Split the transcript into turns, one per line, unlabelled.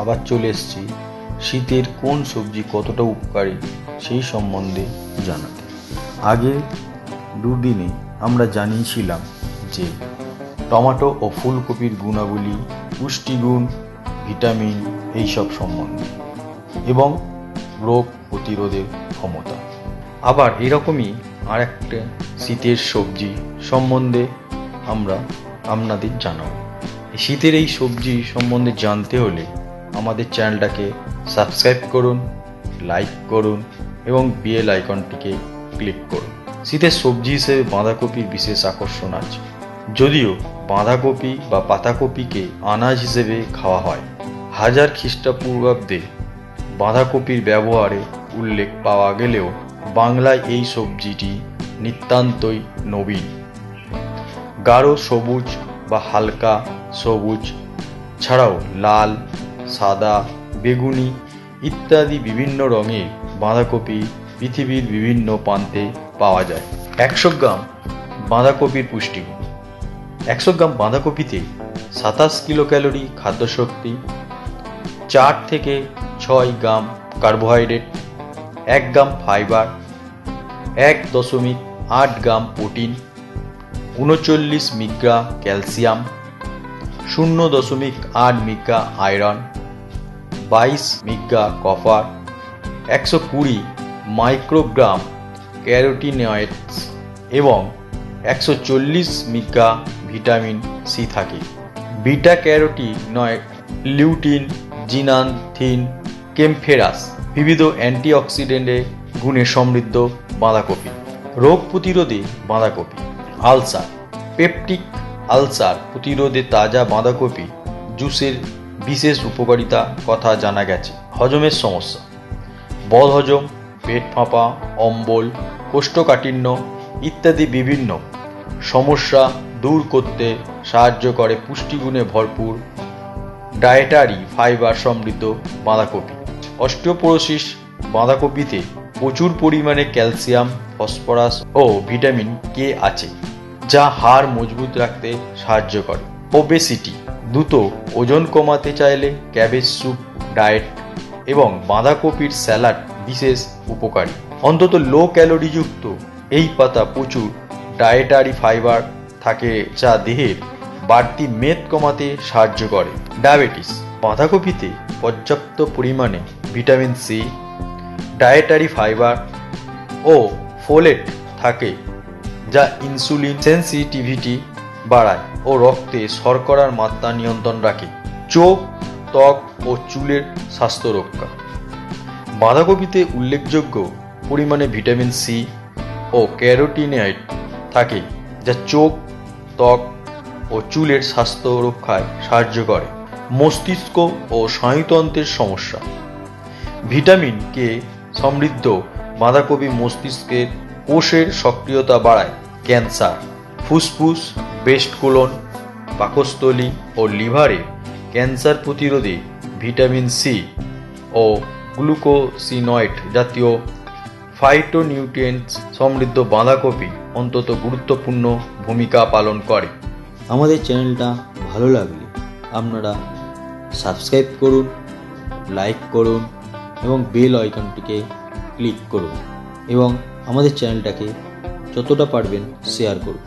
আবার চলে এসেছি শীতের কোন সবজি কতটা উপকারী সেই সম্বন্ধে জানাতে। আগে দুদিনে আমরা জানিয়েছিলাম যে টমেটো ও ফুলকপির গুণাবলী, পুষ্টিগুণ, ভিটামিন এইসব সম্বন্ধে এবং রোগ প্রতিরোধের ক্ষমতা। আবার এরকমই আর একটা শীতের সবজি সম্বন্ধে আমরা আপনাদের জানাব। শীতের এই সবজি সম্বন্ধে জানতে হলে আমাদের চ্যানেলটাকে সাবস্ক্রাইব করুন, লাইক করুন এবং বেল আইকনটিকে ক্লিক করুন। শীতের সবজি হিসেবে বাঁধাকপির বিশেষ আকর্ষণ আছে। যদিও বাঁধাকপি বা পাতাকপিকে আনাজ হিসেবে খাওয়া হয়। হাজার খ্রিস্টপূর্বাব্দে বাঁধাকপির ব্যবহারে উল্লেখ পাওয়া গেলেও বাংলায় এই সবজিটি নিতান্তই নবীন। গাঢ় সবুজ বা হালকা সবুজ ছাড়াও লাল সাদা, বেগুনি ইত্যাদি বিভিন্ন রঙের বাঁধাকপি পৃথিবীর বিভিন্ন প্রান্তে পাওয়া যায়। একশো গ্রাম বাঁধাকপির পুষ্টিগুণ একশো গ্রাম বাঁধাকপিতে সাতাশ কিলো ক্যালোরি খাদ্যশক্তি, চার থেকে ছয় গ্রাম কার্বোহাইড্রেট, এক গ্রাম ফাইবার, এক দশমিক আট গ্রাম প্রোটিন, উনচল্লিশ মিগ্রা ক্যালসিয়াম শূন্য দশমিক আট মিগ্রা আয়রন, বাইশ মিগ্রা কপার, একশো কুড়ি মাইক্রোগ্রাম ক্যারোটিনয়েডস এবং একশো চল্লিশ মিগ্রা ভিটামিন সি থাকে। বিটা ক্যারোটিনয়েড, লিউটিন জিনানথিন কেমফেরাস বিবিধ অ্যান্টিঅক্সিডেন্টে গুণে সমৃদ্ধ বাঁধাকপি। রোগ প্রতিরোধে বাঁধাকপি। আলসার, পেপটিক আলসার প্রতিরোধে তাজা বাঁধাকপি, জুসের বিশেষ উপকারিতা কথা জানা গেছে। হজমের সমস্যা। বদহজম পেট ফাঁপা, অম্বল, কোষ্ঠকাঠিন্য ইত্যাদি বিভিন্ন সমস্যা দূর করতে সাহায্য করে পুষ্টিগুণে ভরপুর ডায়েটারি ফাইবার সমৃদ্ধ বাঁধাকপি। অস্টিওপোরোসিস বাঁধাকপিতে প্রচুর পরিমাণে ক্যালসিয়াম, ফসফরাস ও ভিটামিন কে আছে। যা হাড় মজবুত রাখতে সাহায্য করে। ওবেসিটি দ্রুত ওজন কমাতে চাইলে ক্যাবেজ স্যুপ ডায়েট এবং বাঁধাকপির স্যালাড বিশেষ উপকারী। অন্তত লো ক্যালোরিযুক্ত এই পাতা প্রচুর ডায়েটারি ফাইবার থাকে যা দেহের বাড়তি মেদ কমাতে সাহায্য করে। ডায়াবেটিস বাঁধাকপিতে পর্যাপ্ত পরিমাণে ভিটামিন সি ডায়েটারি ফাইবার ও ফোলেট থাকে যা ইনসুলিন সেন্সিটিভিটি বাড়ায় ও রক্তে শর্করার মাত্রা নিয়ন্ত্রণ রাখে। চোখ, ত্বক ও চুলের স্বাস্থ্য রক্ষা। বাঁধাকপিতে উল্লেখযোগ্য পরিমাণে ভিটামিন সি ও ক্যারোটিনয়েড থাকে, যা চোখ, ত্বক ও চুলের স্বাস্থ্য রক্ষায় সাহায্য করে। মস্তিষ্ক ও স্নায়ুতন্ত্রের সমস্যা। ভিটামিন কে সমৃদ্ধ বাঁধাকপি মস্তিষ্কের কোষের সক্রিয়তা বাড়ায় ক্যান্সার, ফুসফুস, বেস্ট কোলন, পাকস্থলী ও লিভারে ক্যান্সার প্রতিরোধে ভিটামিন সি ও গ্লুকোসিনয়েড জাতীয় ফাইটোনিউট্রিয়েন্টস সমৃদ্ধ বাঁধাকপি অন্তত গুরুত্বপূর্ণ ভূমিকা পালন করে।
আমাদের চ্যানেলটা ভালো লাগলে আপনারা সাবস্ক্রাইব করুন, লাইক করুন এবং বেল আইকনটিকে ক্লিক করুন এবং আমাদের চ্যানেলটাকে যতটা পারবেন শেয়ার করুন।